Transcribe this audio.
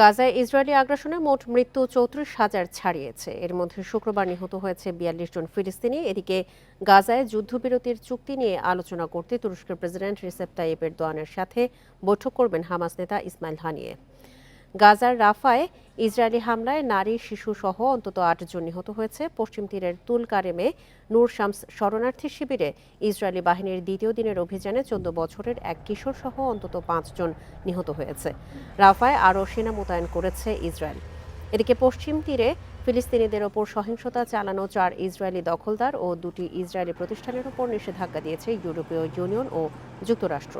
গাজায় ইসরায়েলি আগ্রাসনে মোট মৃত্যু চৌত্রিশ হাজার ছাড়িয়েছে। এর মধ্যে শুক্রবার নিহত হয়েছে বিয়াল্লিশ জন ফিলিস্তিনি। এদিকে গাজায় যুদ্ধবিরতির চুক্তি নিয়ে আলোচনা করতে তুরস্কের প্রেসিডেন্ট রিসেপ তাইয়েপ এরদোয়ানের সাথে বৈঠক করবেন হামাস নেতা ইসমাইল হানিয়ে। গাজার রাফায় ইসরায়েলি হামলায় নারী, শিশু সহ অন্তত আটজন নিহত হয়েছে। পশ্চিম তীরের তুল কারেমে নূর শামস শরণার্থী শিবিরে ইসরায়েলি বাহিনীর দ্বিতীয় দিনের অভিযানে চোদ্দ বছরের এক কিশোর সহ অন্তত পাঁচজন নিহত হয়েছে। রাফায় আরও সেনা মোতায়েন করেছে ইসরায়েল। এদিকে পশ্চিম তীরে ফিলিস্তিনিদের ওপর সহিংসতা চালানো চার ইসরায়েলি দখলদার ও দুটি ইসরায়েলি প্রতিষ্ঠানের ওপর নিষেধাজ্ঞা দিয়েছে ইউরোপীয় ইউনিয়ন ও যুক্তরাষ্ট্র।